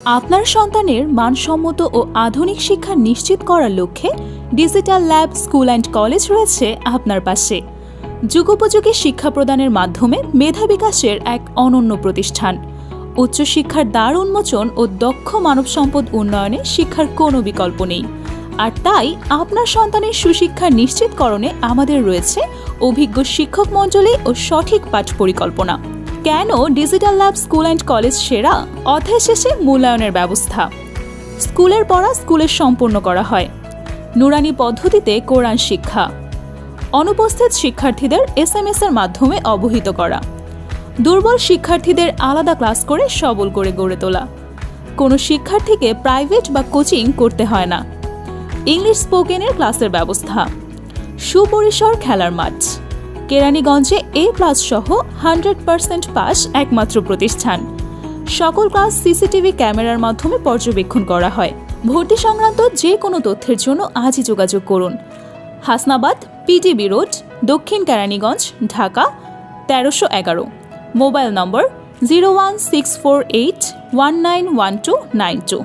আপনার সন্তানের মানসম্মত ও আধুনিক শিক্ষা নিশ্চিত করার লক্ষ্যে digital lab, school and college রয়েছে আপনার পাশে। যুগোপযোগী শিক্ষা প্রদানের মাধ্যমে মেধা বিকাশের এক অনন্য প্রতিষ্ঠান। উচ্চশিক্ষার দ্বার উন্মোচন ও দক্ষ মানব সম্পদ উন্নয়নে শিক্ষার কোনো বিকল্প নেই। আর তাই আপনার সন্তানের সুশিক্ষা নিশ্চিতকরণে আমাদের রয়েছে অভিজ্ঞ শিক্ষক মণ্ডলী ও সঠিক পাঠ পরিকল্পনা কেন digital lab school and college সেরা? অধ্যায় শেষে মূল্যায়নের ব্যবস্থা। স্কুলের পড়া স্কুলে সম্পূর্ণ করা হয়। নুরানি পদ্ধতিতে কোরআন শিক্ষা। অনুপস্থিত শিক্ষার্থীদের এসএমএস এর মাধ্যমে অবহিত করা। দুর্বল শিক্ষার্থীদের আলাদা ক্লাস করে সবল করে গড়ে তোলা। কোনো শিক্ষার্থীকে প্রাইভেট বা কোচিং করতে হয় না। ইংলিশ স্পোকেনের ক্লাসের ব্যবস্থা। সুপরিসর খেলার মাঠ। কেরানীগঞ্জে এ প্লাস সহ হান্ড্রেড পার্সেন্ট পাস একমাত্র প্রতিষ্ঠান। সকল ক্লাস সিসিটিভি ক্যামেরার মাধ্যমে পর্যবেক্ষণ করা হয়। ভর্তি সংক্রান্ত যে কোনো তথ্যের জন্য আজই যোগাযোগ করুন। হাসনাবাদ, পিটিবি রোড, দক্ষিণ কেরানীগঞ্জ, ঢাকা, তেরোশো এগারো। Mobile number zero one six four eight one nine one two nine two.